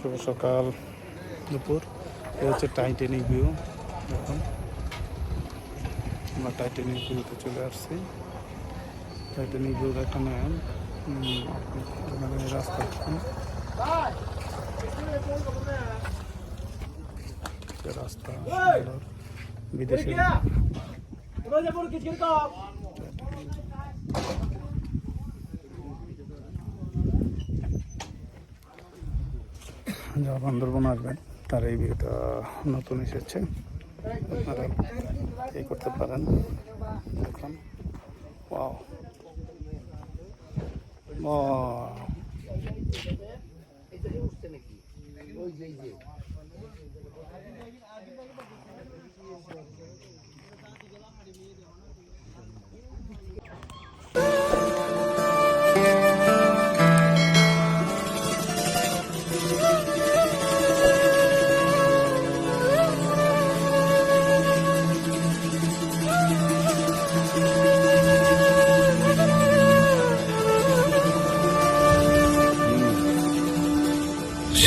শুভ সকাল। দুপুর। এ হচ্ছে টাইটেনিক ভিউ এখন আমরা টাইটেনিক ভিউতে চলে আসছি। টাইটেনিক ভিউ এখানে এখানে। রাস্তা। রাস্তা। বিদেশি যারা বান্দরবন আসবেন তার এই ভিউটা নতুন এসেছে। আপনারা এই করতে পারেন। দেখুন। ওয়াও।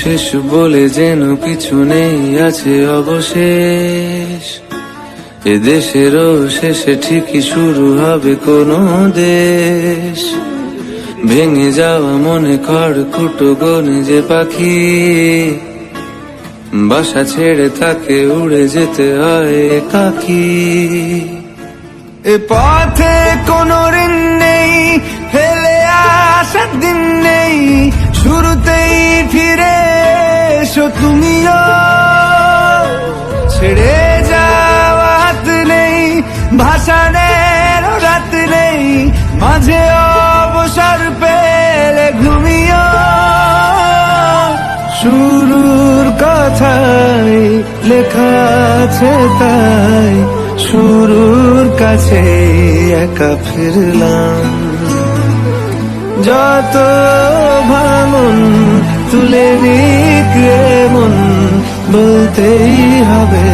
শেষ বলে যেন কিছু নেই, আছে অবশেষ। এ দেশেরও শেষে ঠিকই শুরু হবে কোনো দেশ। ভেঙে যাওয়া মনে কর কুটো গনে যে পাখি। বাসা ছেড়ে তাকে উড়ে যেতে হয় একাকি এ পথে কোনো ঋণ নেই ফেলে আসার দিন নেই, শুরুতেই ফিরে এসো তুমিও। ছেড়ে যাওয়া হাত নেই ভাষণের রাত নেই। মাঝে অবসর পেলে ঘুমিও। শুরুর কথাই লেখা আছে তাই। শুরুর কাছে একা ফিরলাম। যত ভাঙন তুলে নিকে মন বলতেই হবে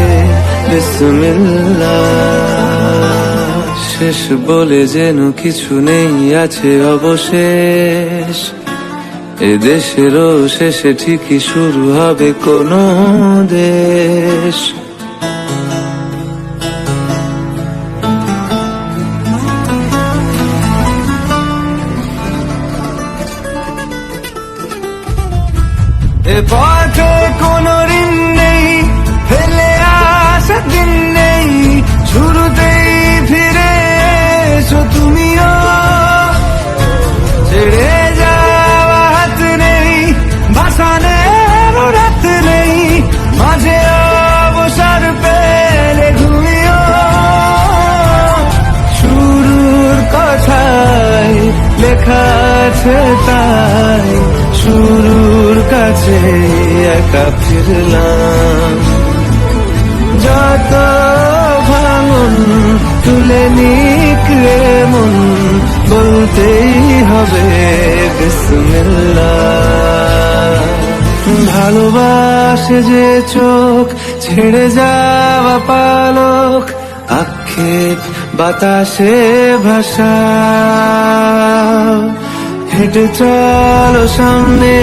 শেষ বলে যেন কিছু নেই আছে অবশেষ। এ দেশেরও শেষে ঠিকই শুরু হবে কোনো দেশ। এ পথে কোনো ঋণ নেই, ফেলে আসা দিন নেই, শুরুতেই ফিরে এসো তুমিও। ছেড়ে যাওয়া হাত নেই, ভাসানের রাত নেই, মাঝে অবসর পেলে লেখা আছে তাই শুরুর কাছে একা ফিরলাম। যত ভাঙন তুলে নিকলে মন, বলতেই হবে বিসমিল্লাহ। ভালোবাসে যে চোখ, ছেড়ে যাওয়া পালক, আক্ষেপ বাতাসে ভাষা হেঁটে চলো সামনে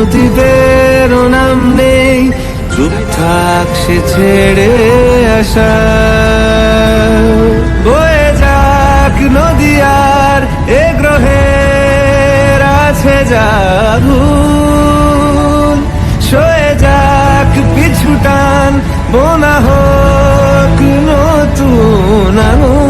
অতীতের নাম নেই। চুপ থাক সে ছেড়ে আসা। বয়ে যাক নদী আর, এ গ্রহের আছে যাগুন সয়ে যাক পিছু টান, বোনা হোক নতুন আঙুল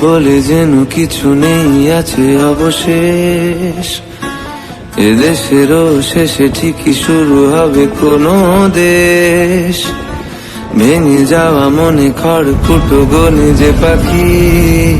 বলে যেন কিছু নেই, আছে অবশেষ। এদেশেরও শেষে ঠিকই শুরু হবে কোনো দেশ। ভেঙে যাওয়া মনে খড় ফুটো গনে যে পাখি।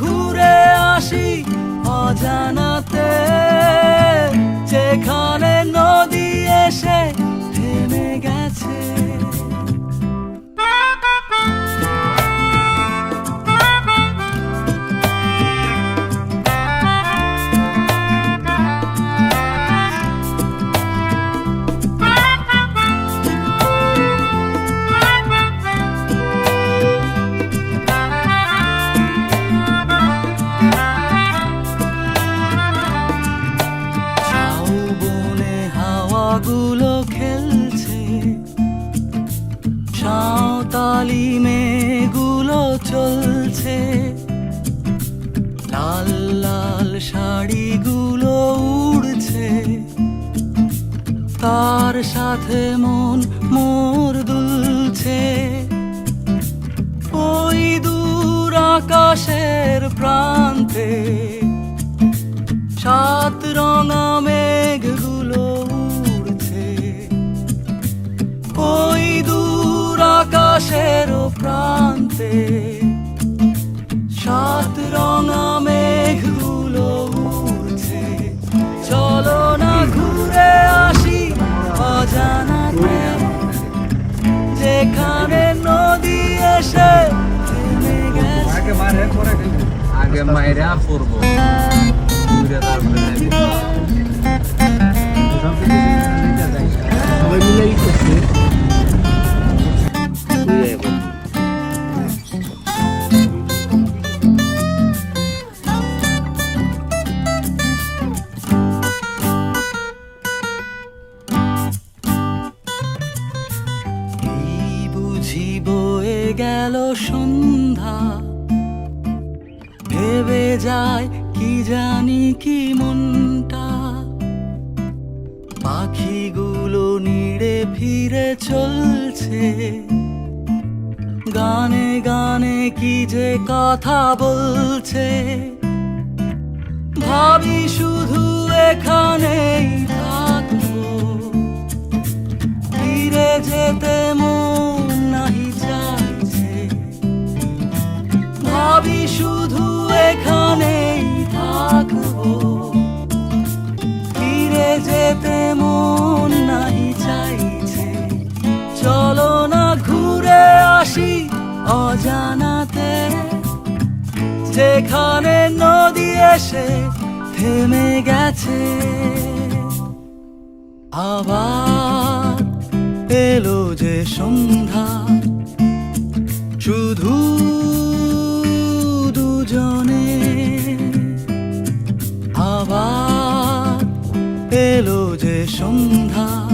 ঘুরে আসি অজানাতে চলছে। লাল লাল শাড়িগুলো উড়ছে। তার সাথে মন মোর দুলছে। ওই দূর আকাশের প্রান্তে সাত রঙা মেঘগুলো আগে মাইরা করব ঘুরে তারপরে যাবি। সবাই মিলেই করছে। গেল সন্ধ্যা। ভেবে যায়, কি জানি কি মনটা। পাখিগুলো নিড়ে ফিরে চলছে। গানে গানে কি যে কথা বলছে। ভাবি শুধু এখানেই থাকব। ফিরে যেতে মন নাহি চাইছে। ভাবি শুধু এখানেই থাকব। ফিরে যেতে মন নাহি চাইছে। চলো না ঘুরে আসি অজানাতে। যেখানে নদী এসে থেমে গেছে। আবার এলো যে সন্ধ্যা। শুধু এলো যে সন্ধ্যা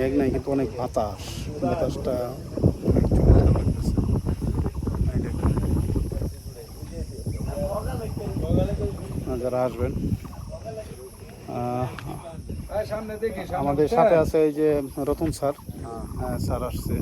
মেঘ নাই, কিন্তু অনেক বাতাস। বাতাসটা যারা আসবেন আমাদের সাথে আছে এই যে রতন স্যার। হ্যাঁ স্যার আসছে।